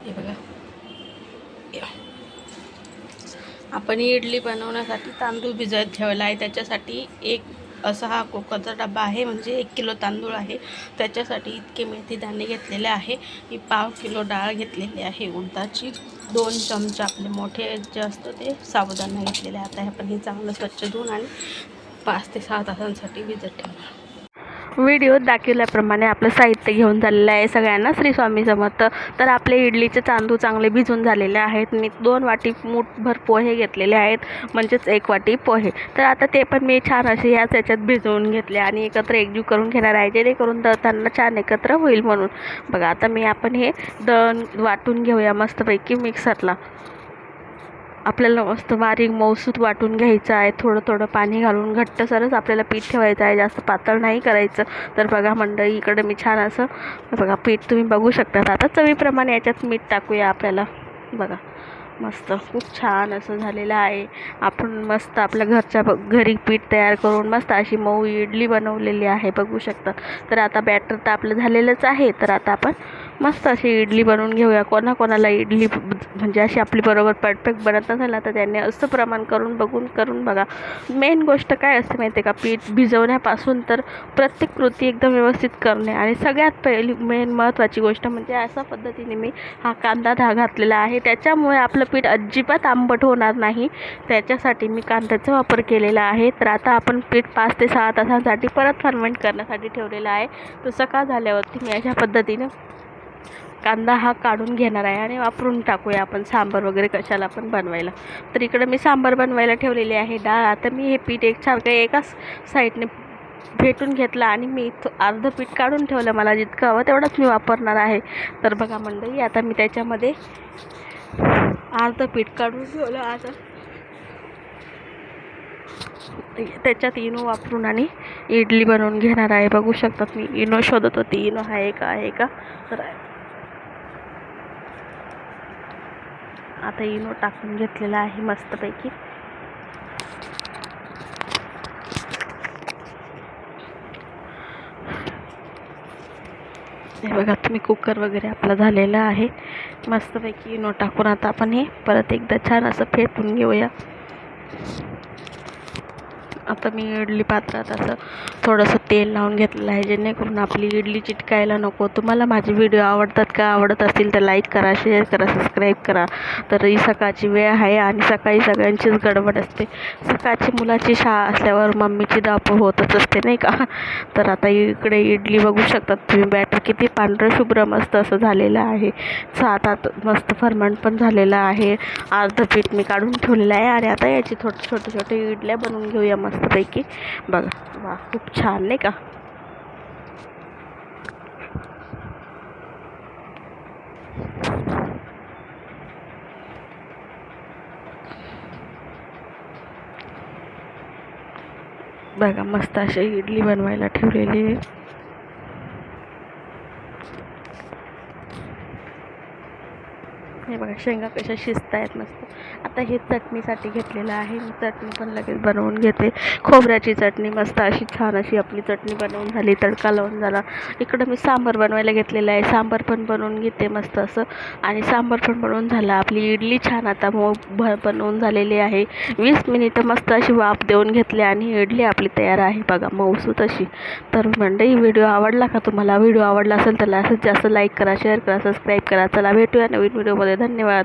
हे बघा. आपण इडली बनवण्यासाठी तांदूळ भिजत ठेवला आहे. त्याच्यासाठी एक असा हा कोकरचा डबा आहे. म्हणजे एक किलो तांदूळ आहे. त्याच्यासाठी इतके मेथी दाणे घेतलेले आहे. ही पाव किलो डाळ घेतलेली आहे. उडदाची दोन चमचे आपले मोठे जे असतं ते साबुदाणा घेतलेले आहे. आता हे आपण हे चांगलं स्वच्छ धुवून आणि पाच ते सहा तासांसाठी भिजत ठेवणार. व्हिडिओत दाखवल्याप्रमाणे आपलं साहित्य घेऊन झालेलं आहे सगळ्यांना. श्री स्वामी समर्थ. तर आपले इडलीचे तांदूळ चांगले भिजून झालेले आहेत. मी दोन वाटी मूठभर पोहे घेतलेले आहेत. म्हणजेच एक वाटी पोहे. तर आता ते पण मी छान असे ह्याच याच्यात भिजवून घेतले आणि एकत्र एकजीव करून घेणार आहे. जेणेकरून दळताना छान एकत्र होईल म्हणून. बघा आता मी आपण हे दळण वाटून घेऊया मस्तपैकी मिक्सरला. आपल्याला मस्त बारीक मऊसूत वाटून घ्यायचं आहे. थोडं थोडं पाणी घालून घट्टसरच आपल्याला पीठ ठेवायचं आहे. जास्त पातळ नाही करायचं. तर बघा मंडळी इकडे मी छान असं बघा पीठ तुम्ही बघू शकता आता चवीप्रमाणे याच्यात मीठ टाकूया आपल्याला. बघा मस्त खूप छान असं झालेलं आहे. आपण मस्त आपल्या घरच्या ब- घरी पीठ तयार करून मस्त अशी मऊ इडली बनवलेली आहे. बघू शकता. तर आता बॅटर तर आपलं झालेलंच आहे. तर आता आपण मस्त अशी इडली बनवून घेऊया. कोणाकोणाला इडली म्हणजे अशी आपली बरोबर परफेक्ट बनत नसेल तर त्यांनी असं प्रमाण करून बघून करून बघा. मेन गोष्ट काय असते माहिती आहे का? पीठ भिजवण्यापासून तर प्रत्येक कृती एकदम व्यवस्थित करणे. आणि सगळ्यात पहिली मेन महत्त्वाची गोष्ट म्हणजे अशा पद्धतीने मी हा कांदा धा घातलेला आहे. त्याच्यामुळे आपलं पीठ अजिबात आंबट होणार नाही. त्याच्यासाठी मी कांद्याचा वापर केलेला आहे. तर आता आपण पीठ पाच ते सहा तासांसाठी परत फर्मेंट करण्यासाठी ठेवलेलं आहे. तर सकाळ झाल्यावरती मी अशा पद्धतीनं कांदा हा काढून घेणार आहे आणि वापरून टाकूया आपण सांबार वगैरे कशाला पण बनवायला. तर इकडं मी सांबार बनवायला ठेवलेली आहे डाळ. आता मी हे पीठ एकसारखं एकाच साईडने भेटून घेतलं आणि मी इथं अर्धं पीठ काढून ठेवलं मला जितकं हवं तेवढंच मी वापरणार आहे. तर बघा मंडळी आता मी त्याच्यामध्ये अर्धं पीठ काढून ठेवलं. आता त्याच्यात इनो वापरून आणि इडली बनवून घेणार आहे. बघू शकतात मी इनो शोधत होती इनो आहे का आहे का? तर आता इनो टाकून घेतलेला आहे मस्तपैकी. हे बघा तुम्ही कुकर वगैरे आपला झालेला आहे. मस्तपैकी इनो टाकून आता आपण हे परत एकदा छान असं फेटून घेऊया. आता मी इडली पात्रात असं थोडंसं तेल लावून घेतलेलं आहे जेणेकरून आपली इडली चिटकायला नको. तुम्हाला माझे व्हिडिओ आवडतात का? आवडत असतील तर लाईक करा शेअर करा सबस्क्राईब करा. तर ही सकाळची वेळ आहे आणि सकाळी सगळ्यांचीच गडबड असते. सकाळची मुलाची शाळा असल्यावर मम्मीची धावपळ होतच असते नाही का? तर आता इकडे इडली बघू शकतात तुम्ही. बॅटर किती पांढरं शुभ्र मस्त असं झालेलं आहे. सात आत मस्त फरमंट पण झालेलं आहे. अर्धं पीठ मी काढून ठेवलेलं आहे आणि आता याची थोडे छोटे छोटे इडल्या बनवून घेऊया मस्तपैकी. बघा वा खूप छान नाही का? बघा मस्त अशी इडली बनवायला ठेवलेली आहे. हे बघा शेंगा कशा शिजत आहेत मस्त. आता हे चटणीसाठी घेतलेलं आहे. मी चटणी पण लगेच बनवून घेते. खोबऱ्याची चटणी मस्त अशी छान अशी आपली चटणी बनवून झाली. तडका लावून झाला. इकडं मी सांबार बनवायला घेतलेला आहे. सांबार पण बनवून घेते मस्त असं. आणि सांबार पण बनवून झाला. आपली इडली छान आता मो भ बनवून झालेली आहे. वीस मिनिटं मस्त अशी वाफ देऊन घेतली आणि इडली आपली तयार आहे. बघा मऊसू अशी तर मंडळी व्हिडिओ आवडला का तुम्हाला? व्हिडिओ आवडला असेल तर असंच जास्त लाईक करा शेअर करा सबस्क्राईब करा. चला भेटूया नवीन व्हिडिओमध्ये. धन्यवाद.